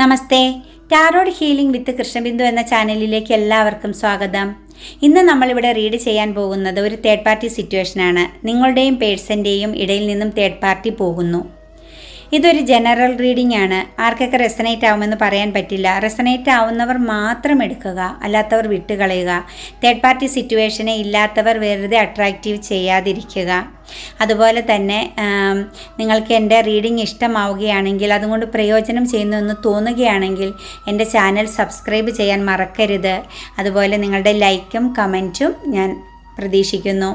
Namaste. Tarot healing with Krishnabindu എന്ന ചാനലിലേക്ക് എല്ലാവർക്കും സ്വാഗതം. ഇന്ന് നമ്മളിവിടെ റീഡ് ചെയ്യാൻ പോകുന്നത് ഒരു തേർഡ് പാർട്ടി സിറ്റുവേഷനാണ് നിങ്ങളുടെയും പേഴ്സന്റെയും ഇടയിൽ നിന്നും തേർഡ് പാർട്ടി പോകുന്നു. ഇതൊരു ജനറൽ റീഡിംഗ് ആണ്. ആർക്കൊക്കെ റെസനേറ്റ് ആവുമെന്ന് പറയാൻ പറ്റില്ല. റെസനേറ്റ് ആവുന്നവർ മാത്രം എടുക്കുക അല്ലാത്തവർ വിട്ടുകളയുക. തേർഡ് പാർട്ടി സിറ്റുവേഷനെ ഇല്ലാത്തവർ വെറുതെ അട്രാക്റ്റീവ് ചെയ്യാതിരിക്കുക. അതുപോലെ തന്നെ നിങ്ങൾക്ക് എന്റെ റീഡിംഗ് ഇഷ്ടമാവുകയാണെങ്കിൽ അതുകൊണ്ട് പ്രയോജനം ചെയ്യുന്നു എന്ന് തോന്നുകയാണെങ്കിൽ എന്റെ ചാനൽ സബ്സ്ക്രൈബ് ചെയ്യാൻ മറക്കരുത്. അതുപോലെ നിങ്ങളുടെ ലൈക്കും കമന്റും ഞാൻ പ്രതീക്ഷിക്കുന്നു.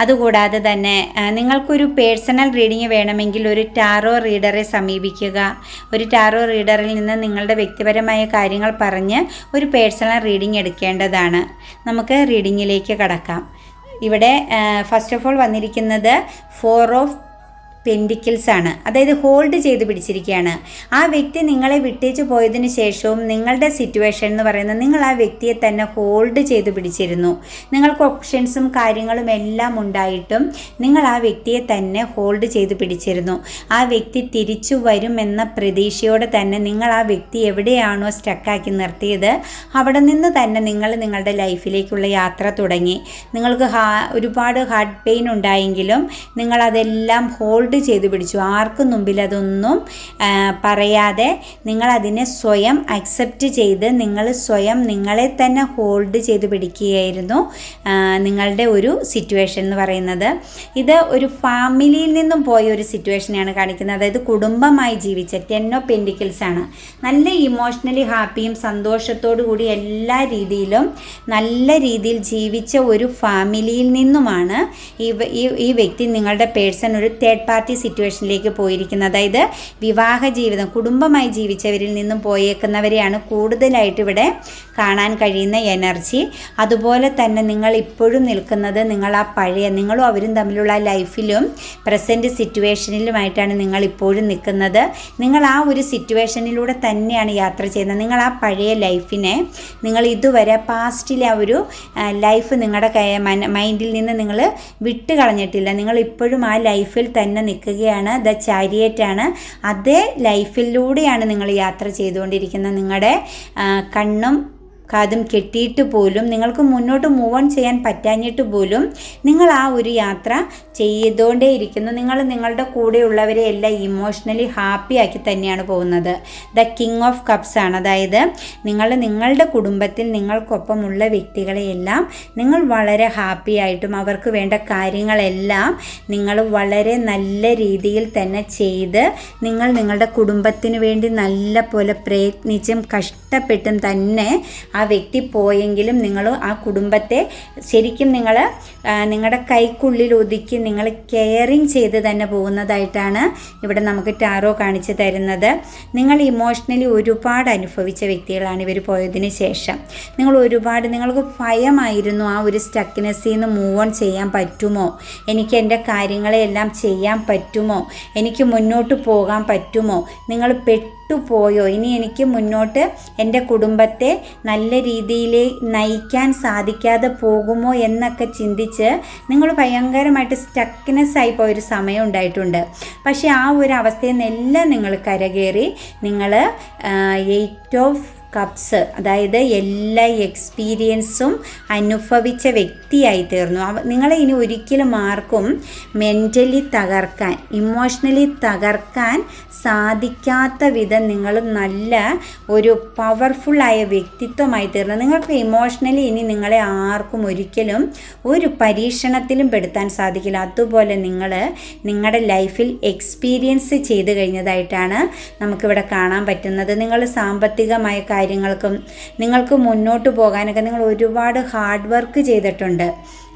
അതുകൂടാതെ തന്നെ നിങ്ങൾക്കൊരു പേഴ്സണൽ റീഡിംഗ് വേണമെങ്കിൽ ഒരു ടാറോ റീഡറെ സമീപിക്കുക. ഒരു ടാറോ റീഡറിൽ നിന്ന് നിങ്ങളുടെ വ്യക്തിപരമായ കാര്യങ്ങൾ പറഞ്ഞ് ഒരു പേഴ്സണൽ റീഡിംഗ് എടുക്കേണ്ടതാണ്. നമുക്ക് റീഡിങ്ങിലേക്ക് കടക്കാം. ഇവിടെ ഫസ്റ്റ് ഓഫ് ഓൾ വന്നിരിക്കുന്നത് ഫോർ ഓഫ് പെൻഡിക്കിൾസ് ആണ്. അതായത് ഹോൾഡ് ചെയ്ത് പിടിച്ചിരിക്കുകയാണ്. ആ വ്യക്തി നിങ്ങളെ വിട്ടേച്ച് പോയതിന് ശേഷവും നിങ്ങളുടെ സിറ്റുവേഷൻ എന്ന് പറയുന്നത് നിങ്ങൾ ആ വ്യക്തിയെ തന്നെ ഹോൾഡ് ചെയ്ത് പിടിച്ചിരുന്നു. നിങ്ങൾക്ക് ഓപ്ഷൻസും കാര്യങ്ങളും എല്ലാം ഉണ്ടായിട്ടും നിങ്ങൾ ആ വ്യക്തിയെ തന്നെ ഹോൾഡ് ചെയ്ത് പിടിച്ചിരുന്നു. ആ വ്യക്തി തിരിച്ചു വരുമെന്ന പ്രതീക്ഷയോടെ തന്നെ നിങ്ങൾ ആ വ്യക്തി എവിടെയാണോ സ്റ്റക്കാക്കി നിർത്തിയത് അവിടെ നിന്ന് തന്നെ നിങ്ങൾ നിങ്ങളുടെ ലൈഫിലേക്കുള്ള യാത്ര തുടങ്ങി. നിങ്ങൾക്ക് ഒരുപാട് ഹാർട്ട് പെയിൻ ഉണ്ടായെങ്കിലും നിങ്ങൾ അതെല്ലാം ഹോൾഡ് ചെയ്ത് പിടിച്ചു. ആർക്കും മുമ്പിൽ അതൊന്നും പറയാതെ നിങ്ങൾ അതിനെ സ്വയം അക്സെപ്റ്റ് ചെയ്ത് നിങ്ങൾ സ്വയം നിങ്ങളെ തന്നെ ഹോൾഡ് ചെയ്ത് പിടിക്കുകയായിരുന്നു നിങ്ങളുടെ ഒരു സിറ്റുവേഷൻ എന്ന് പറയുന്നത്. ഇത് ഒരു ഫാമിലിയിൽ നിന്നും പോയ ഒരു സിറ്റുവേഷനെയാണ് കാണിക്കുന്നത്. അതായത് കുടുംബമായി ജീവിച്ച ടെൻ ഓഫ് പെൻഡിക്കിൾസ് ആണ്. നല്ല ഇമോഷണലി ഹാപ്പിയും സന്തോഷത്തോടു കൂടി എല്ലാ രീതിയിലും നല്ല രീതിയിൽ ജീവിച്ച ഒരു ഫാമിലിയിൽ നിന്നുമാണ് ഈ ഈ വ്യക്തി നിങ്ങളുടെ പേഴ്സൺ ഒരു തേർഡ് പാർട്ടി സിറ്റുവേഷനിലേക്ക് പോയിരിക്കുന്നത്. അതായത് വിവാഹ ജീവിതം കുടുംബമായി ജീവിച്ചവരിൽ നിന്നും പോയേക്കുന്നവരെയാണ് കൂടുതലായിട്ട് ഇവിടെ കാണാൻ കഴിയുന്ന എനർജി. അതുപോലെ തന്നെ നിങ്ങൾ ഇപ്പോഴും നിൽക്കുന്നത് നിങ്ങൾ ആ പഴയ നിങ്ങളും അവരും തമ്മിലുള്ള ലൈഫിലും പ്രസന്റ് സിറ്റുവേഷനിലുമായിട്ടാണ് നിങ്ങൾ ഇപ്പോഴും നിൽക്കുന്നത്. നിങ്ങൾ ആ ഒരു സിറ്റുവേഷനിലൂടെ തന്നെയാണ് യാത്ര ചെയ്യുന്നത്. നിങ്ങൾ ആ പഴയ ലൈഫിനെ നിങ്ങൾ ഇതുവരെ പാസ്റ്റിലെ ആ ഒരു ലൈഫ് നിങ്ങളുടെ മൈൻഡിൽ നിന്ന് നിങ്ങൾ വിട്ട് കളഞ്ഞിട്ടില്ല നിങ്ങൾ ഇപ്പോഴും ആ ലൈഫിൽ തന്നെ നിൽക്കുകയാണ്. ദ ചാരിയറ്റാണ്. അതേ ലൈഫിലൂടെയാണ് നിങ്ങൾ യാത്ര ചെയ്തുകൊണ്ടിരിക്കുന്നത്. നിങ്ങളുടെ കണ്ണും കാതും കെട്ടിയിട്ട് പോലും നിങ്ങൾക്ക് മുന്നോട്ട് മൂവ് ഓൺ ചെയ്യാൻ പറ്റാഞ്ഞിട്ട് പോലും നിങ്ങൾ ആ ഒരു യാത്ര ചെയ്തുകൊണ്ടേയിരിക്കുന്നു നിങ്ങൾ നിങ്ങളുടെ കൂടെയുള്ളവരെ എല്ലാം ഇമോഷണലി ഹാപ്പി ആക്കി തന്നെയാണ് പോകുന്നത്. ദ കിങ് ഓഫ് കപ്സ് ആണ്. അതായത് നിങ്ങൾ നിങ്ങളുടെ കുടുംബത്തിൽ നിങ്ങൾക്കൊപ്പമുള്ള വ്യക്തികളെയെല്ലാം നിങ്ങൾ വളരെ ഹാപ്പി ആയിട്ടും അവർക്ക് വേണ്ട കാര്യങ്ങളെല്ലാം നിങ്ങൾ വളരെ നല്ല രീതിയിൽ തന്നെ ചെയ്ത് നിങ്ങൾ നിങ്ങളുടെ കുടുംബത്തിന് വേണ്ടി നല്ല പോലെ പ്രയത്നിച്ചും കഷ്ടപ്പെട്ടും തന്നെ ആ വ്യക്തി പോയെങ്കിലും നിങ്ങൾ ആ കുടുംബത്തെ ശരിക്കും നിങ്ങൾ നിങ്ങളുടെ കൈക്കുള്ളിൽ ഒതുക്കി നിങ്ങൾ കെയറിങ് ചെയ്ത് തന്നെ പോകുന്നതായിട്ടാണ് ഇവിടെ നമുക്ക് ടാറോ കാണിച്ചു തരുന്നത്. നിങ്ങൾ ഇമോഷണലി ഒരുപാട് അനുഭവിച്ച വ്യക്തികളാണ് ഇവർ പോയതിന് ശേഷം. നിങ്ങൾ ഒരുപാട് നിങ്ങൾക്ക് ഭയമായിരുന്നു ആ ഒരു സ്റ്റക്നെസ്സിൽ നിന്ന് മൂവ് ഓൺ ചെയ്യാൻ പറ്റുമോ? എനിക്ക് എന്റെ കാര്യങ്ങളെല്ലാം ചെയ്യാൻ പറ്റുമോ? എനിക്ക് മുന്നോട്ട് പോകാൻ പറ്റുമോ? നിങ്ങൾ പെട്ടുപോയോ? ഇനി എനിക്ക് മുന്നോട്ട് എന്റെ കുടുംബത്തെ നല്ല രീതിയിൽ നയിക്കാൻ സാധിക്കാതെ പോകുമോ എന്നൊക്കെ ചിന്തിച്ച് നിങ്ങൾ ഭയങ്കരമായിട്ട് സ്റ്റക്നെസ് ആയി പോയൊരു സമയം ഉണ്ടായിട്ടുണ്ട്. പക്ഷേ ആ ഒരു അവസ്ഥയിൽ നിന്നെല്ലാം നിങ്ങൾ കരകയറി നിങ്ങൾ എയ്റ്റ് ഓഫ് കപ്സ് അതായത് എല്ലാ എക്സ്പീരിയൻസും അനുഭവിച്ച വ്യക്തിയായി തീർന്നു. നിങ്ങളെ ഇനി ഒരിക്കലും ആർക്കും മെന്റലി തകർക്കാൻ ഇമോഷണലി തകർക്കാൻ സാധിക്കാത്ത വിധം നിങ്ങൾ നല്ല ഒരു പവർഫുള്ളായ വ്യക്തിത്വമായി തീർന്നു. നിങ്ങൾക്ക് ഇമോഷണലി ഇനി നിങ്ങളെ ആർക്കും ഒരിക്കലും ഒരു പരീക്ഷണത്തിലും പെടുത്താൻ സാധിക്കില്ല. അതുപോലെ നിങ്ങൾ നിങ്ങളുടെ ലൈഫിൽ എക്സ്പീരിയൻസ് ചെയ്ത് കഴിഞ്ഞതായിട്ടാണ് നമുക്കിവിടെ കാണാൻ പറ്റുന്നത്. നിങ്ങൾ സാമ്പത്തികമായ കാര്യങ്ങൾക്കും നിങ്ങൾക്ക് മുന്നോട്ട് പോകാനൊക്കെ നിങ്ങൾ ഒരുപാട് ഹാർഡ് വർക്ക് ചെയ്തിട്ടുണ്ട്.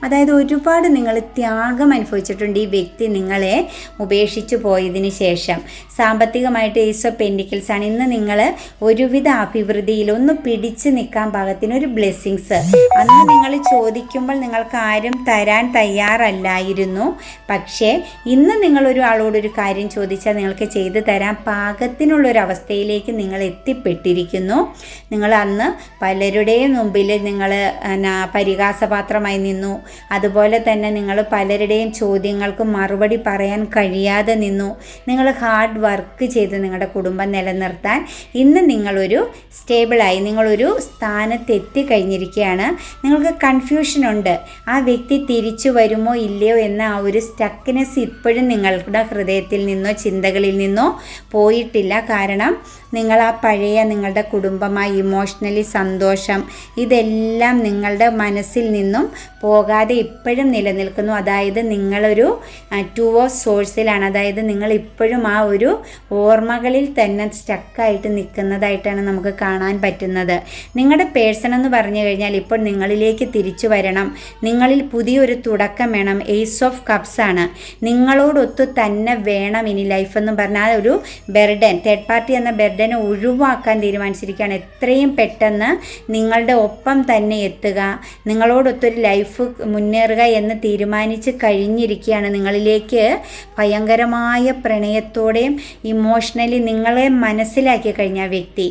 അതായത് ഒരുപാട് നിങ്ങൾ ത്യാഗം അനുഭവിച്ചിട്ടുണ്ട് ഈ വ്യക്തി നിങ്ങളെ ഉപേക്ഷിച്ചു പോയതിന് ശേഷം. സാമ്പത്തികമായിട്ട് ഈസ് ഓഫ് പെൻഡിക്കിൾസ് ആണ്. ഇന്ന് നിങ്ങൾ ഒരുവിധ അഭിവൃദ്ധിയിൽ ഒന്ന് പിടിച്ചു നിൽക്കാൻ പാകത്തിന് ഒരു ബ്ലെസ്സിങ്സ്. അന്ന് നിങ്ങൾ ചോദിക്കുമ്പോൾ നിങ്ങൾക്ക് ആരും തരാൻ തയ്യാറല്ലായിരുന്നു. പക്ഷേ ഇന്ന് നിങ്ങൾ ഒരാളോട് ഒരു കാര്യം ചോദിച്ചാൽ നിങ്ങൾക്ക് ചെയ്തു തരാൻ പാകത്തിനുള്ളൊരവസ്ഥയിലേക്ക് നിങ്ങൾ എത്തിപ്പെട്ടിരിക്കുന്നു. നിങ്ങൾ അന്ന് പലരുടെയും മുമ്പിൽ നിങ്ങൾ പരിഹാസപാത്രമായി നിന്നു. അതുപോലെ തന്നെ നിങ്ങൾ പലരുടെയും ചോദ്യങ്ങൾക്ക് മറുപടി പറയാൻ കഴിയാതെ നിന്നു. നിങ്ങൾ ഹാർഡ് വർക്ക് ചെയ്ത് നിങ്ങളുടെ കുടുംബം നിലനിർത്താൻ ഇന്ന് നിങ്ങളൊരു സ്റ്റേബിളായി നിങ്ങളൊരു സ്ഥാനത്തെത്തി കഴിഞ്ഞിരിക്കുകയാണ്. നിങ്ങൾക്ക് കൺഫ്യൂഷൻ ഉണ്ട്. ആ വ്യക്തി തിരിച്ചു വരുമോ ഇല്ലയോ എന്ന ആ ഒരു സ്റ്റക്കിനെസ് ഇപ്പോഴും നിങ്ങളുടെ ഹൃദയത്തിൽ നിന്നോ ചിന്തകളിൽ നിന്നോ പോയിട്ടില്ല. കാരണം നിങ്ങൾ ആ പഴയ നിങ്ങളുടെ കുടുംബമായി ഇമോഷണലി സന്തോഷം ഇതെല്ലാം നിങ്ങളുടെ മനസ്സിൽ നിന്നും പോകാതെ ഇപ്പോഴും നിലനിൽക്കുന്നു. അതായത് നിങ്ങളൊരു ടു ഓഫ് സോഴ്സിലാണ് അതായത് നിങ്ങൾ ഇപ്പോഴും ആ ഒരു ഓർമ്മകളിൽ തന്നെ സ്റ്റക്കായിട്ട് നിൽക്കുന്നതായിട്ടാണ് നമുക്ക് കാണാൻ പറ്റുന്നത്. നിങ്ങളുടെ പേഴ്സൺ എന്ന് പറഞ്ഞു കഴിഞ്ഞാൽ ഇപ്പോൾ നിങ്ങളിലേക്ക് തിരിച്ചു വരണം. നിങ്ങളിൽ പുതിയൊരു തുടക്കം വേണം. എയ്സ് ഓഫ് കപ്സ് ആണ്. നിങ്ങളോടൊത്തു തന്നെ വേണം ഇനി ലൈഫ് എന്ന് പറഞ്ഞാൽ ഒരു ബെർഡൻ തേർഡ് പാർട്ടി എന്ന ബെർഡനെ ഒഴിവാക്കാൻ തീരുമാനിച്ചിരിക്കുകയാണ്. എത്രയും പെട്ടെന്ന് നിങ്ങളുടെ ഒപ്പം തന്നെ എത്തുക. നിങ്ങളോടൊത്തൊരു ലൈഫ് മുന്നേറുക എന്ന് തീരുമാനിച്ച് കഴിഞ്ഞിരിക്കുകയാണ് നിങ്ങളിലേക്ക്. ഭയങ്കരമായ പ്രണയത്തോടെയും ഇമോഷണലി നിങ്ങളെ മനസ്സിലാക്കി കഴിഞ്ഞ വ്യക്തി.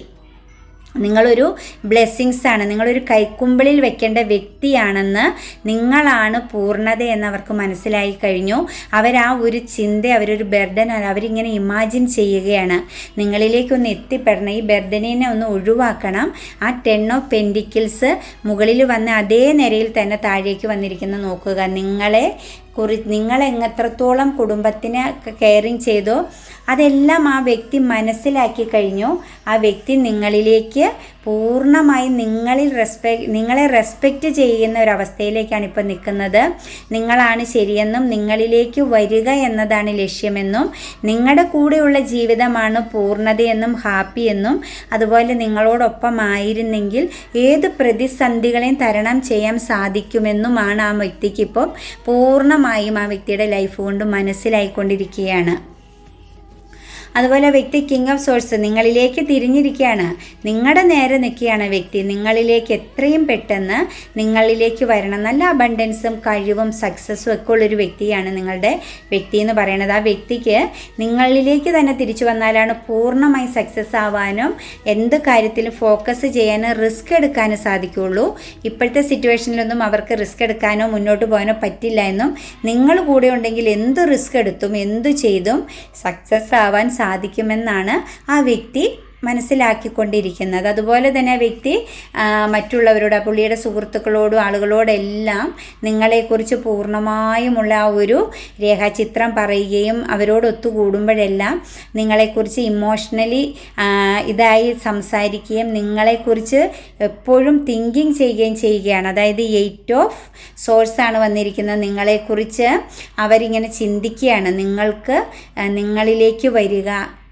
നിങ്ങളൊരു ബ്ലെസ്സിങ്സ് ആണ്. നിങ്ങളൊരു കൈക്കുമ്പിളിൽ വെക്കേണ്ട വ്യക്തിയാണെന്ന് നിങ്ങളാണ് പൂർണത എന്നവർക്ക് മനസ്സിലായി കഴിഞ്ഞു. അവർ ആ ഒരു ചിന്ത അവരൊരു ബർഡൻ അവരിങ്ങനെ ഇമാജിൻ ചെയ്യുകയാണ്. നിങ്ങളിലേക്കൊന്ന് എത്തിപ്പെടണം. ഈ ബെർഡനിനെ ഒന്ന് ഒഴിവാക്കണം. ആ ടെൻ ഓഫ് പെൻഡിക്കിൾസ് മുകളിൽ വന്ന അതേ നിരയിൽ തന്നെ താഴേക്ക് വന്നിരിക്കുന്ന നോക്കുക. നിങ്ങളെ കുറി നിങ്ങൾ എത്രത്തോളം കുടുംബത്തിനെ കെയറിങ് ചെയ്തോ? അതെല്ലാം ആ വ്യക്തി മനസ്സിലാക്കി കഴിഞ്ഞു. ആ വ്യക്തി നിങ്ങളിലേക്ക് പൂർണമായി നിങ്ങളിൽ റെസ്പെക്ട് നിങ്ങളെ റെസ്പെക്റ്റ് ചെയ്യുന്ന ഒരു അവസ്ഥയിലേക്കാണ് ഇപ്പോൾ നിൽക്കുന്നത്. നിങ്ങളാണ് ശരിയെന്നും നിങ്ങളിലേക്ക് വരിക എന്നതാണ് ലക്ഷ്യമെന്നും നിങ്ങളുടെ കൂടെയുള്ള ജീവിതമാണ് പൂർണതയെന്നും ഹാപ്പിയെന്നും അതുപോലെ നിങ്ങളോടൊപ്പം ആയിരുന്നെങ്കിൽ ഏത് പ്രതിസന്ധികളെയും തരണം ചെയ്യാൻ സാധിക്കുമെന്നുമാണ് ആ വ്യക്തിക്ക് ഇപ്പം പൂർണമായും ആ വ്യക്തിയുടെ ലൈഫ് കൊണ്ട് മനസ്സിലായിക്കൊണ്ടിരിക്കുകയാണ്. അതുപോലെ വ്യക്തി കിങ് ഓഫ് സോഴ്സ് നിങ്ങളിലേക്ക് തിരിഞ്ഞിരിക്കുകയാണ്. നിങ്ങളുടെ നേരെ നിൽക്കുകയാണ് വ്യക്തി. നിങ്ങളിലേക്ക് എത്രയും പെട്ടെന്ന് നിങ്ങളിലേക്ക് വരണം. നല്ല അബണ്ടൻസും കഴിവും സക്സസ്സും ഒക്കെ ഉള്ളൊരു വ്യക്തിയാണ് നിങ്ങളുടെ വ്യക്തി എന്ന് പറയുന്നത്. ആ വ്യക്തിക്ക് നിങ്ങളിലേക്ക് തന്നെ തിരിച്ചു വന്നാലാണ് പൂർണമായി സക്സസ് ആവാനും എന്ത് കാര്യത്തിലും ഫോക്കസ് ചെയ്യാനും റിസ്ക് എടുക്കാനും സാധിക്കുകയുള്ളൂ. ഇപ്പോഴത്തെ സിറ്റുവേഷനിലൊന്നും അവർക്ക് റിസ്ക് എടുക്കാനോ മുന്നോട്ട് പോകാനോ പറ്റില്ല എന്നും നിങ്ങൾ കൂടെ ഉണ്ടെങ്കിൽ എന്ത് റിസ്ക് എടുത്തും എന്തു ചെയ്തും സക്സസ് ആവാൻ സാധിക്കുമെന്നാണ് ആ വ്യക്തി മനസ്സിലാക്കിക്കൊണ്ടിരിക്കുന്നത്. അതുപോലെ തന്നെ വ്യക്തി മറ്റുള്ളവരോട് പുള്ളിയുടെ സുഹൃത്തുക്കളോടും ആളുകളോടെല്ലാം നിങ്ങളെക്കുറിച്ച് പൂർണമായുമുള്ള ആ ഒരു രേഖാചിത്രം പറയുകയും അവരോട് ഒത്തുകൂടുമ്പോഴെല്ലാം നിങ്ങളെക്കുറിച്ച് ഇമോഷണലി ഇതായി സംസാരിക്കുകയും നിങ്ങളെക്കുറിച്ച് എപ്പോഴും തിങ്കിങ് ചെയ്യുകയും ചെയ്യുകയാണ്. അതായത് എയ്റ്റ് ഓഫ് സോഴ്സ് ആണ് വന്നിരിക്കുന്നത്. നിങ്ങളെക്കുറിച്ച് അവരിങ്ങനെ ചിന്തിക്കുകയാണ്. നിങ്ങൾക്ക് നിങ്ങളിലേക്ക് വരിക.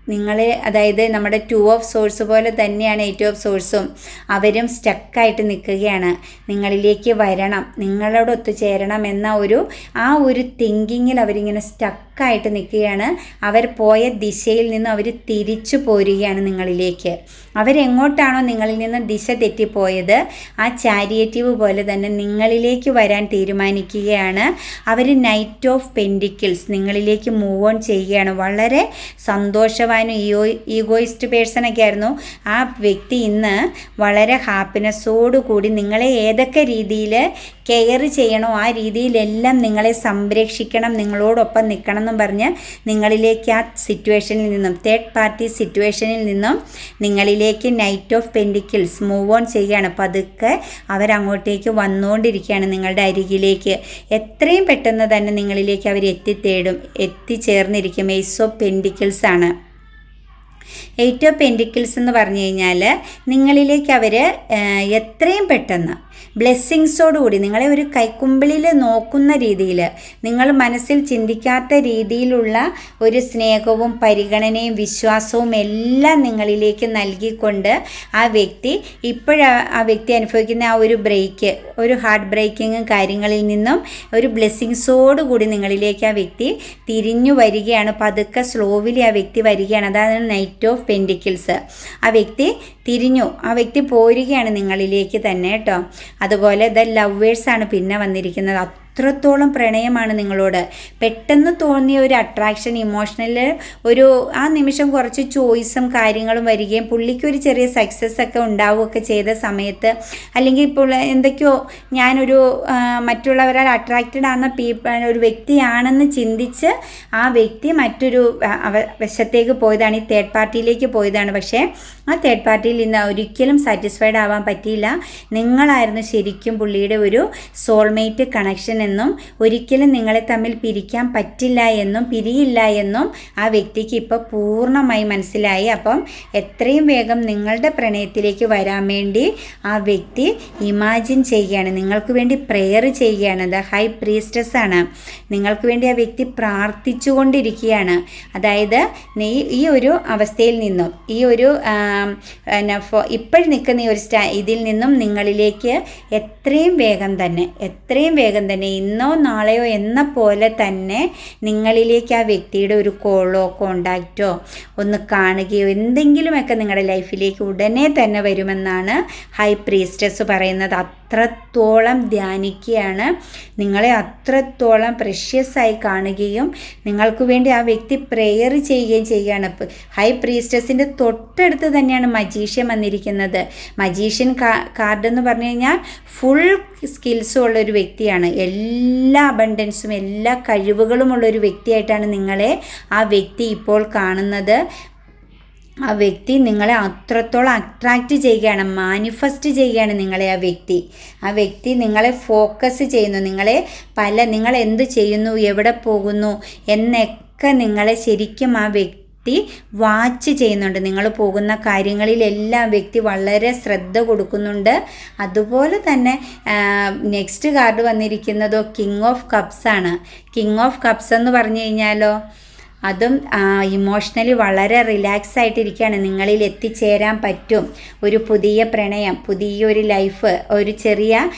നിങ്ങളെ അതായത് നമ്മുടെ ടു ഓഫ് സോഴ്സ് പോലെ തന്നെയാണ് എയ്റ്റ് ഓഫ് സോഴ്സും അവരും സ്റ്റക്കായിട്ട് നിൽക്കുകയാണ്. നിങ്ങളിലേക്ക് വരണം. നിങ്ങളോട് ഒത്തുചേരണം എന്ന ഒരു ആ ഒരു തിങ്കിങ്ങിൽ അവരിങ്ങനെ സ്റ്റക്കായിട്ട് നിൽക്കുകയാണ്. അവർ പോയ ദിശയിൽ നിന്ന് അവർ തിരിച്ചു പോരുകയാണ് നിങ്ങളിലേക്ക്. അവരെങ്ങോട്ടാണോ നിങ്ങളിൽ നിന്ന് ദിശ തെറ്റിപ്പോയത് ആ ചാരിയേറ്റീവ് പോലെ തന്നെ നിങ്ങളിലേക്ക് വരാൻ തീരുമാനിക്കുകയാണ്. അവർ നൈറ്റ് ഓഫ് പെൻഡിക്കിൾസ് നിങ്ങളിലേക്ക് മൂവ് ഓൺ ചെയ്യുകയാണ്. വളരെ സന്തോഷവാൻ ഭഗവാനും ഈയോ ഈഗോയിസ്റ്റ് പേഴ്സണൊക്കെ ആയിരുന്നു. ആ വ്യക്തി ഇന്ന് വളരെ ഹാപ്പിനെസ്സോടുകൂടി നിങ്ങളെ ഏതൊക്കെ രീതിയിൽ കെയർ ചെയ്യണോ ആ രീതിയിലെല്ലാം നിങ്ങളെ സംരക്ഷിക്കണം നിങ്ങളോടൊപ്പം നിൽക്കണം എന്നും പറഞ്ഞ് നിങ്ങളിലേക്ക് ആ സിറ്റുവേഷനിൽ നിന്നും തേർഡ് പാർട്ടി സിറ്റുവേഷനിൽ നിന്നും നിങ്ങളിലേക്ക് knight of pentacles move on ചെയ്യുകയാണ്. പതുക്കെ അവരങ്ങോട്ടേക്ക് വന്നുകൊണ്ടിരിക്കുകയാണ് നിങ്ങളുടെ അരികിലേക്ക്. എത്രയും പെട്ടെന്ന് തന്നെ നിങ്ങളിലേക്ക് അവർ എത്തിത്തേടും എത്തിച്ചേർന്നിരിക്കും. എയ്സ് ഓഫ് പെൻഡിക്കിൾസ് ആണ്. എയ്റ്റ് ഓഫ് പെൻഡിക്കിൾസ് എന്ന് പറഞ്ഞു കഴിഞ്ഞാൽ നിങ്ങളിലേക്ക് അവർ എത്രയും പെട്ടെന്ന് ബ്ലെസ്സിങ്സോടുകൂടി നിങ്ങളെ ഒരു കൈക്കുമ്പിളിൽ നോക്കുന്ന രീതിയിൽ നിങ്ങൾ മനസ്സിൽ ചിന്തിക്കാത്ത രീതിയിലുള്ള ഒരു സ്നേഹവും പരിഗണനയും വിശ്വാസവും എല്ലാം നിങ്ങളിലേക്ക് നൽകിക്കൊണ്ട് ആ വ്യക്തി ഇപ്പോഴാ ആ വ്യക്തി അനുഭവിക്കുന്ന ആ ഒരു ബ്രേക്ക് ഒരു ഹാർട്ട് ബ്രേക്കിങ്ങും കാര്യങ്ങളിൽ നിന്നും ഒരു ബ്ലെസ്സിങ്സോടുകൂടി നിങ്ങളിലേക്ക് ആ വ്യക്തി തിരിഞ്ഞു വരികയാണ്. പതുക്കെ സ്ലോവിലി ആ വ്യക്തി വരികയാണ്. അതാണ് നൈറ്റ് ഓഫ് പെൻഡിക്കിൾസ് ആ വ്യക്തി തിരിഞ്ഞു. ആ വ്യക്തി പോരുകയാണ് നിങ്ങളിലേക്ക് തന്നെ കേട്ടോ. അതുപോലെ ദ ലവേഴ്സാണ് പിന്നെ വന്നിരിക്കുന്നത്. അത്രത്തോളം പ്രണയമാണ് നിങ്ങളോട്? പെട്ടെന്ന് തോന്നിയ ഒരു അട്രാക്ഷൻ ഇമോഷണൽ ഒരു ആ നിമിഷം കുറച്ച് ചോയ്സും കാര്യങ്ങളും വരികയും പുള്ളിക്ക് ഒരു ചെറിയ സക്സസ് ഒക്കെ ഉണ്ടാവുകയൊക്കെ ചെയ്ത സമയത്ത് അല്ലെങ്കിൽ ഇപ്പോൾ എന്തൊക്കെയോ ഞാനൊരു മറ്റുള്ളവരാൽ അട്രാക്റ്റഡ് ആകുന്ന പീപ്പിൾ ഒരു വ്യക്തിയാണെന്ന് ചിന്തിച്ച് ആ വ്യക്തി മറ്റൊരു വശത്തേക്ക് പോയതാണ് ഈ തേർഡ് പാർട്ടിയിലേക്ക് പോയതാണ്. പക്ഷേ ആ തേർഡ് പാർട്ടിയിൽ നിന്ന് ഒരിക്കലും സാറ്റിസ്ഫൈഡ് ആവാൻ പറ്റിയില്ല. നിങ്ങളായിരുന്നു ശരിക്കും പുള്ളിയുടെ ഒരു സോൾമേറ്റ് കണക്ഷൻ എന്നും ഒരിക്കലും നിങ്ങളെ തമ്മിൽ പിരിക്കാൻ പറ്റില്ല എന്നും പിരിയില്ല എന്നും ആ വ്യക്തിക്ക് ഇപ്പോൾ പൂർണമായി മനസ്സിലായി. അപ്പം എത്രയും വേഗം നിങ്ങളുടെ പ്രണയത്തിലേക്ക് വരാൻ വേണ്ടി ആ വ്യക്തി ഇമാജിൻ ചെയ്യുകയാണ്. നിങ്ങൾക്ക് വേണ്ടി പ്രെയർ ചെയ്യുകയാണ്. ദ ഹൈ പ്രീസ്റ്റസ് ആണ്. നിങ്ങൾക്ക് വേണ്ടി ആ വ്യക്തി പ്രാർത്ഥിച്ചുകൊണ്ടിരിക്കുകയാണ്. അതായത് ഈ ഒരു അവസ്ഥയിൽ നിന്നും ഈ ഒരു ഇപ്പോഴും നിൽക്കുന്ന ഈ ഒരു സ്റ്റാ ഇതിൽ നിന്നും നിങ്ങളിലേക്ക് എത്രയും വേഗം തന്നെ എത്രയും വേഗം തന്നെ ഇന്നോ നാളെയോ എന്ന പോലെ തന്നെ നിങ്ങളിലേക്ക് ആ വ്യക്തിയുടെ ഒരു കോളോ കോണ്ടാക്റ്റോ ഒന്ന് കാണുകയോ എന്തെങ്കിലുമൊക്കെ നിങ്ങളുടെ ലൈഫിലേക്ക് ഉടനെ തന്നെ വരുമെന്നാണ് ഹൈ പ്രീസ്റ്റസ് പറയുന്നത്. അത്രത്തോളം ധ്യാനിക്കുകയാണ്. നിങ്ങളെ അത്രത്തോളം പ്രഷ്യസായി കാണുകയും നിങ്ങൾക്ക് വേണ്ടി ആ വ്യക്തി പ്രെയർ ചെയ്യുകയും ചെയ്യുകയാണ്. ഹൈ പ്രീസ്റ്റസിന്റെ തൊട്ടടുത്ത് തന്നെയാണ് മജീഷ്യൻ വന്നിരിക്കുന്നത്. മജീഷ്യൻ കാർഡ് എന്ന് പറഞ്ഞു കഴിഞ്ഞാൽ ഫുൾ സ്കിൽസും ഉള്ള ഒരു വ്യക്തിയാണ്. എല്ലാ അബണ്ടൻസും എല്ലാ കഴിവുകളുമുള്ള ഒരു വ്യക്തിയായിട്ടാണ് നിങ്ങളെ ആ വ്യക്തി ഇപ്പോൾ കാണുന്നത്. ആ വ്യക്തി നിങ്ങളെ അത്രത്തോളം അട്രാക്റ്റ് ചെയ്യുകയാണ് മാനിഫെസ്റ്റ് ചെയ്യുകയാണ് നിങ്ങളെ ആ വ്യക്തി. ആ വ്യക്തി നിങ്ങളെ ഫോക്കസ് ചെയ്യുന്നു നിങ്ങളെ പല നിങ്ങൾ എന്ത് ചെയ്യുന്നു എവിടെ പോകുന്നു എന്നൊക്കെ നിങ്ങളെ ശരിക്കും ആ വ്യക്തി വാച്ച് ചെയ്യുന്നുണ്ട്. നിങ്ങൾ പോകുന്ന കാര്യങ്ങളിലെല്ലാം വ്യക്തി വളരെ ശ്രദ്ധ കൊടുക്കുന്നുണ്ട്. അതുപോലെ തന്നെ നെക്സ്റ്റ് കാർഡ് വന്നിരിക്കുന്നതോ കിങ് ഓഫ് കപ്സ് ആണ്. കിങ് ഓഫ് കപ്സ് എന്ന് പറഞ്ഞു കഴിഞ്ഞാലോ അതും ഇമോഷണലി വളരെ റിലാക്സ് ആയിട്ടിരിക്കുകയാണ്. നിങ്ങളിൽ എത്തിച്ചേരാൻ പറ്റും. ഒരു പുതിയ പ്രണയം പുതിയൊരു ലൈഫ് ഒരു ചെറിയ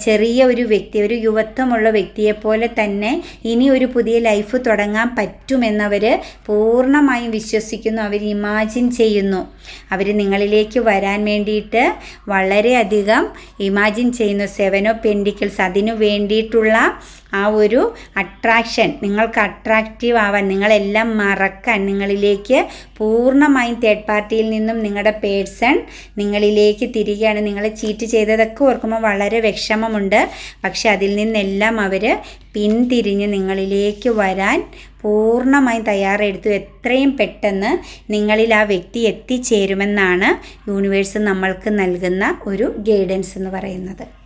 ചെറിയ ഒരു വ്യക്തി ഒരു യുവത്വമുള്ള വ്യക്തിയെപ്പോലെ തന്നെ ഇനി ഒരു പുതിയ ലൈഫ് തുടങ്ങാൻ പറ്റുമെന്നവർ പൂർണമായും വിശ്വസിക്കുന്നു. അവർ ഇമാജിൻ ചെയ്യുന്നു. അവർ നിങ്ങളിലേക്ക് വരാൻ വേണ്ടിയിട്ട് വളരെയധികം ഇമാജിൻ ചെയ്യുന്നു. സെവൻ ഓഫ് പെൻഡിക്കിൾസ് അതിനു വേണ്ടിയിട്ടുള്ള ആ ഒരു അട്രാക്ഷൻ നിങ്ങൾക്ക് അട്രാക്റ്റീവ് ആവാൻ നിങ്ങളെല്ലാം മറക്കാൻ നിങ്ങളിലേക്ക് പൂർണമായും തേർഡ് പാർട്ടിയിൽ നിന്നും നിങ്ങളുടെ പേഴ്സൺ നിങ്ങളിലേക്ക് തിരികെയാണ് നിങ്ങളെ ചീറ്റ് ചെയ്തതൊക്കെ ഓർക്കുമ്പോൾ വളരെ വിഷമമുണ്ട്. പക്ഷെ അതിൽ നിന്നെല്ലാം അവർ പിന്തിരിഞ്ഞ് നിങ്ങളിലേക്ക് വരാൻ പൂർണമായും തയ്യാറെടുത്തു. എത്രയും പെട്ടെന്ന് നിങ്ങളിൽ ആ വ്യക്തി എത്തിച്ചേരുമെന്നാണ് യൂണിവേഴ്സ് നമ്മൾക്ക് നൽകുന്ന ഒരു ഗൈഡൻസ് എന്ന് പറയുന്നത്.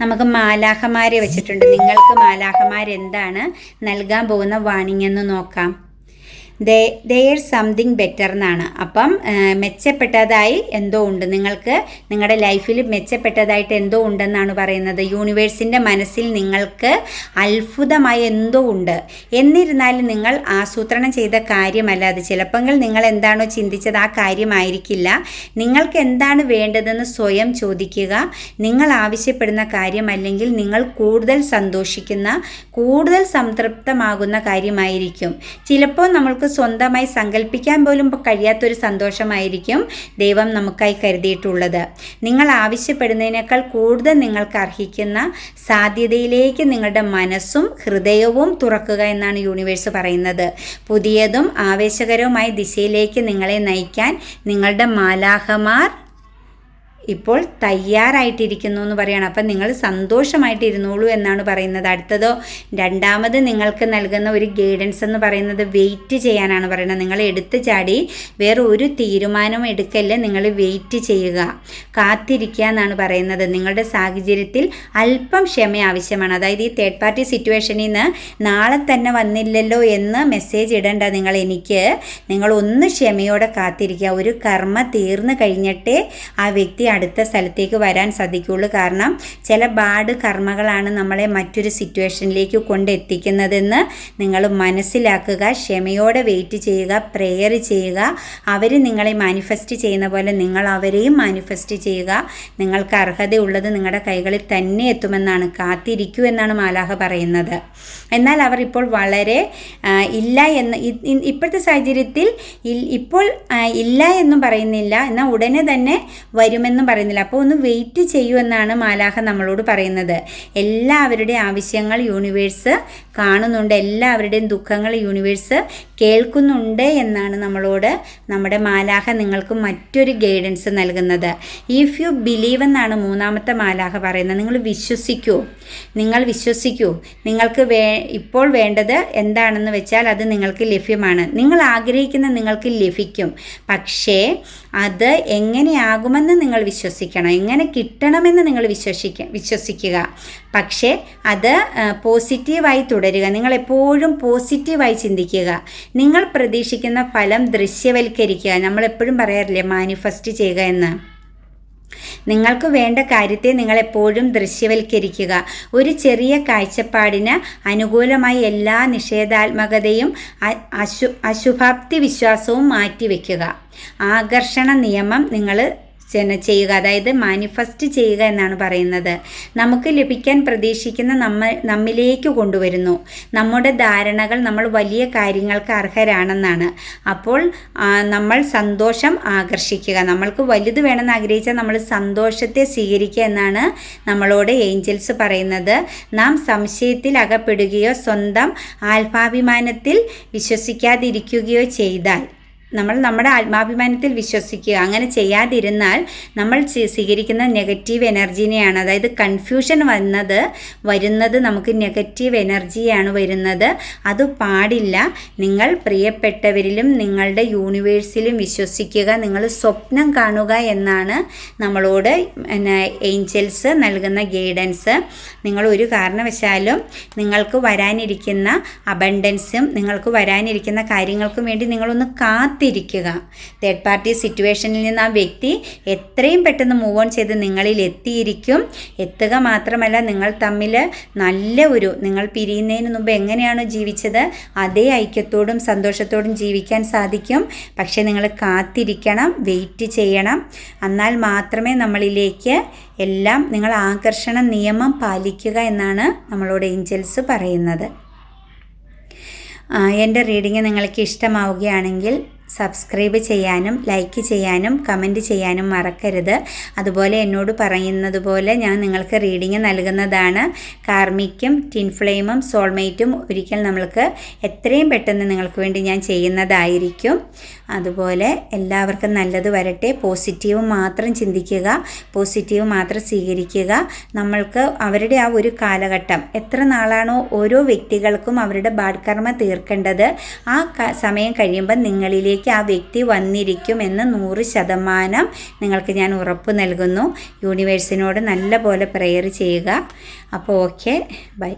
നമുക്ക് മാലാഹമാരെ വെച്ചിട്ടുണ്ട്. നിങ്ങൾക്ക് മാലാഹമാരെന്താണ് നൽകാൻ പോകുന്ന വാണിംഗ് എന്ന് നോക്കാം. ദെയർ സംതിങ് ബെറ്റർ എന്നാണ്. അപ്പം മെച്ചപ്പെട്ടതായി എന്തോ ഉണ്ട്. നിങ്ങൾക്ക് നിങ്ങളുടെ ലൈഫിൽ മെച്ചപ്പെട്ടതായിട്ട് എന്തോ ഉണ്ടെന്നാണ് പറയുന്നത്. യൂണിവേഴ്സിന്റെ മനസ്സിൽ നിങ്ങൾക്ക് അത്ഭുതമായി എന്തോ ഉണ്ട്. എന്നിരുന്നാലും നിങ്ങൾ ആസൂത്രണം ചെയ്ത കാര്യമല്ല അത്. ചിലപ്പോൾ നിങ്ങൾ എന്താണോ ചിന്തിച്ചത് ആ കാര്യമായിരിക്കില്ല. നിങ്ങൾക്ക് എന്താണ് വേണ്ടതെന്ന് സ്വയം ചോദിക്കുക. നിങ്ങൾ ആവശ്യപ്പെടുന്ന കാര്യമല്ലെങ്കിൽ നിങ്ങൾ കൂടുതൽ സന്തോഷിക്കുന്ന കൂടുതൽ സംതൃപ്തമാകുന്ന കാര്യമായിരിക്കും. ചിലപ്പോൾ നമ്മൾക്ക് സ്വന്തമായി സങ്കല്പിക്കാൻ പോലും കഴിയാത്തൊരു സന്തോഷമായിരിക്കും ദൈവം നമുക്കായി കരുതിയിട്ടുള്ളത്. നിങ്ങൾ ആവശ്യപ്പെടുന്നതിനേക്കാൾ കൂടുതൽ നിങ്ങൾക്ക് അർഹിക്കുന്ന സാധ്യതയിലേക്ക് നിങ്ങളുടെ മനസ്സും ഹൃദയവും തുറക്കുക എന്നാണ് യൂണിവേഴ്സ് പറയുന്നത്. പുതിയതും ആവേശകരവുമായ ദിശയിലേക്ക് നിങ്ങളെ നയിക്കാൻ നിങ്ങളുടെ മാലാഹമാർ ഇപ്പോൾ തയ്യാറായിട്ടിരിക്കുന്നു എന്ന് പറയണം. അപ്പം നിങ്ങൾ സന്തോഷമായിട്ടിരുന്നോളൂ എന്നാണ് പറയുന്നത്. അടുത്തതോ രണ്ടാമത് നിങ്ങൾക്ക് നൽകുന്ന ഒരു ഗൈഡൻസ് എന്ന് പറയുന്നത് വെയിറ്റ് ചെയ്യാനാണ് പറയുന്നത്. നിങ്ങൾ എടുത്തു ചാടി വേറെ ഒരു തീരുമാനവും എടുക്കല്ല നിങ്ങൾ വെയിറ്റ് ചെയ്യുക. കാത്തിരിക്കുക എന്നാണ് പറയുന്നത്. നിങ്ങളുടെ സാഹചര്യത്തിൽ അല്പം ക്ഷമ ആവശ്യമാണ്. അതായത് ഈ തേർഡ് പാർട്ടി സിറ്റുവേഷനിൽ നിന്ന് നാളെ തന്നെ വന്നില്ലല്ലോ എന്ന് മെസ്സേജ് ഇടേണ്ട നിങ്ങൾ എനിക്ക്. നിങ്ങൾ ഒന്ന് ക്ഷമയോടെ കാത്തിരിക്കുക. ഒരു കർമ്മ തീർന്നു കഴിഞ്ഞിട്ടേ ആ വ്യക്തി അടുത്ത സ്ഥലത്തേക്ക് വരാൻ സാധിക്കുകയുള്ളൂ. കാരണം ചില ബാഡ് കർമ്മകളാണ് നമ്മളെ മറ്റൊരു സിറ്റുവേഷനിലേക്ക് കൊണ്ടെത്തിക്കുന്നതെന്ന് നിങ്ങൾ മനസ്സിലാക്കുക ക്ഷമയോടെ വെയിറ്റ് ചെയ്യുക പ്രെയർ ചെയ്യുക. അവർ നിങ്ങളെ മാനിഫെസ്റ്റ് ചെയ്യുന്ന പോലെ നിങ്ങൾ അവരെയും മാനിഫെസ്റ്റ് ചെയ്യുക. നിങ്ങൾക്ക് അർഹതയുള്ളത് നിങ്ങളുടെ കൈകളിൽ തന്നെ എത്തുമെന്നാണ് കാത്തിരിക്കൂ എന്നാണ് മാലാഹ പറയുന്നത്. എന്നാൽ അവർ ഇപ്പോൾ വളരെ ഇല്ല എന്ന് ഇപ്പോഴത്തെ സാഹചര്യത്തിൽ ഇപ്പോൾ ഇല്ല എന്നും പറയുന്നില്ല. എന്നാൽ ഉടനെ തന്നെ വരുമെന്നും പറയുന്നില്ല. അപ്പോൾ ഒന്ന് വെയിറ്റ് ചെയ്യൂ എന്നാണ് മാലാഹ നമ്മളോട് പറയുന്നത്. എല്ലാവരുടെയും ആവശ്യങ്ങൾ യൂണിവേഴ്സ് കാണുന്നുണ്ട്. എല്ലാവരുടെയും ദുഃഖങ്ങൾ യൂണിവേഴ്സ് കേൾക്കുന്നുണ്ട് എന്നാണ് നമ്മളോട് നമ്മുടെ മാലാഹ നിങ്ങൾക്ക് മറ്റൊരു ഗൈഡൻസ് നൽകുന്നത്. ഇഫ് യു ബിലീവ് എന്നാണ് മൂന്നാമത്തെ മാലാഹ പറയുന്നത്. നിങ്ങൾ വിശ്വസിക്കൂ. നിങ്ങൾ വിശ്വസിക്കൂ. നിങ്ങൾക്ക് വേ ഇപ്പോൾ വേണ്ടത് എന്താണെന്ന് വെച്ചാൽ അത് നിങ്ങൾക്ക് ലഭ്യമാണ്. നിങ്ങൾ ആഗ്രഹിക്കുന്ന നിങ്ങൾക്ക് ലഭിക്കും. പക്ഷേ അത് എങ്ങനെയാകുമെന്ന് നിങ്ങൾ വിശ്വസിക്കണം. എങ്ങനെ കിട്ടണമെന്ന് നിങ്ങൾ വിശ്വസിക്ക വിശ്വസിക്കുക. പക്ഷേ അത് പോസിറ്റീവായി തുടരുക. നിങ്ങൾ എപ്പോഴും പോസിറ്റീവായി ചിന്തിക്കുക. നിങ്ങൾ പ്രതീക്ഷിക്കുന്ന ഫലം ദൃശ്യവൽക്കരിക്കുക. നമ്മൾ എപ്പോഴും പറയാറില്ലേ മാനിഫെസ്റ്റ് ചെയ്യുക എന്ന്. നിങ്ങൾക്ക് വേണ്ട കാര്യത്തെ നിങ്ങൾ എപ്പോഴും ദൃശ്യവൽക്കരിക്കുക. ഒരു ചെറിയ കാഴ്ചപ്പാടിന് അനുകൂലമായി എല്ലാ നിഷേധാത്മകതയും അശു അശുഭാപ്തി വിശ്വാസവും മാറ്റിവെക്കുക. ആകർഷണ നിയമം നിങ്ങൾ ചെയ്യുക അതായത് മാനിഫെസ്റ്റ് ചെയ്യുക എന്നാണ് പറയുന്നത്. നമുക്ക് ലഭിക്കാൻ പ്രതീക്ഷിക്കുന്ന നമ്മ നമ്മിലേക്ക് കൊണ്ടുവരുന്നു. നമ്മുടെ ധാരണകൾ നമ്മൾ വലിയ കാര്യങ്ങൾക്ക് അർഹരാണെന്നാണ്. അപ്പോൾ നമ്മൾ സന്തോഷം ആകർഷിക്കുക. നമ്മൾക്ക് വലുത് വേണമെന്ന് ആഗ്രഹിച്ചാൽ നമ്മൾ സന്തോഷത്തെ സ്വീകരിക്കുക എന്നാണ് നമ്മളോട് ഏഞ്ചൽസ് പറയുന്നത്. നാം സംശയത്തിൽ അകപ്പെടുകയോ സ്വന്തം ആത്മാഭിമാനത്തിൽ വിശ്വസിക്കാതിരിക്കുകയോ ചെയ്താൽ നമ്മൾ നമ്മുടെ ആത്മാഭിമാനത്തിൽ വിശ്വസിക്കുക. അങ്ങനെ ചെയ്യാതിരുന്നാൽ നമ്മൾ സ്വീകരിക്കുന്ന നെഗറ്റീവ് എനർജീനെയാണ് അതായത് കൺഫ്യൂഷൻ വന്നത് വരുന്നത് നമുക്ക് നെഗറ്റീവ് എനർജിയാണ് വരുന്നത്. അത് പാടില്ല. നിങ്ങൾ പ്രിയപ്പെട്ടവരിലും നിങ്ങളുടെ യൂണിവേഴ്സിലും വിശ്വസിക്കുക. നിങ്ങൾ സ്വപ്നം കാണുക എന്നാണ് നമ്മളോട് ഏഞ്ചൽസ് നൽകുന്ന ഗൈഡൻസ് നിങ്ങൾ ഒരു കാരണവശാലും നിങ്ങൾക്ക് വരാനിരിക്കുന്ന അബണ്ടൻസും നിങ്ങൾക്ക് വരാനിരിക്കുന്ന കാര്യങ്ങൾക്കും വേണ്ടി നിങ്ങളൊന്ന് കാത്ത് കാത്തിരിക്കുക. തേർഡ് പാർട്ടി സിറ്റുവേഷനിൽ നിന്ന് ആ വ്യക്തി എത്രയും പെട്ടെന്ന് മൂവ് ഓൺ ചെയ്ത് നിങ്ങളിൽ എത്തിയിരിക്കും. എത്തുക മാത്രമല്ല നിങ്ങൾ തമ്മിൽ നല്ല ഒരു നിങ്ങൾ പിരിയുന്നതിന് മുമ്പ് എങ്ങനെയാണോ ജീവിച്ചത് അതേ ഐക്യത്തോടും സന്തോഷത്തോടും ജീവിക്കാൻ സാധിക്കും. പക്ഷേ നിങ്ങൾ കാത്തിരിക്കണം വെയിറ്റ് ചെയ്യണം. എന്നാൽ മാത്രമേ നമ്മളിലേക്ക് എല്ലാം നിങ്ങൾ ആകർഷണ നിയമം പാലിക്കുക എന്നാണ് നമ്മളോട് ഏഞ്ചൽസ് പറയുന്നത്. എന്റെ റീഡിങ് നിങ്ങൾക്ക് ഇഷ്ടമാവുകയാണെങ്കിൽ സബ്സ്ക്രൈബ് ചെയ്യാനും ലൈക്ക് ചെയ്യാനും കമന്റ് ചെയ്യാനും മറക്കരുത്. അതുപോലെ എന്നോട് പറയുന്നത് പോലെ ഞാൻ നിങ്ങൾക്ക് റീഡിങ് നൽകുന്നതാണ്. കാർമിക്കും ടിൻഫ്ലെയിമും സോൾമേറ്റും ഒരിക്കൽ നമ്മൾക്ക് എത്രയും പെട്ടെന്ന് നിങ്ങൾക്ക് വേണ്ടി ഞാൻ ചെയ്യുന്നതായിരിക്കും. അതുപോലെ എല്ലാവർക്കും നല്ലത് വരട്ടെ. പോസിറ്റീവ് മാത്രം ചിന്തിക്കുക. പോസിറ്റീവ് മാത്രം സ്വീകരിക്കുക. നമ്മൾക്ക് അവരുടെ ആ ഒരു കാലഘട്ടം എത്ര നാളാണോ ഓരോ വ്യക്തികൾക്കും അവരുടെ ബാഡ് കർമ്മ തീർക്കേണ്ടത് ആ സമയം കഴിയുമ്പോൾ നിങ്ങളിലേക്ക് ആ വ്യക്തി വന്നിരിക്കും എന്ന് നൂറ് ശതമാനം നിങ്ങൾക്ക് ഞാൻ ഉറപ്പ് നൽകുന്നു. യൂണിവേഴ്സിനോട് നല്ല പോലെ പ്രെയർ ചെയ്യുക. അപ്പോൾ ഓക്കെ. ബൈ.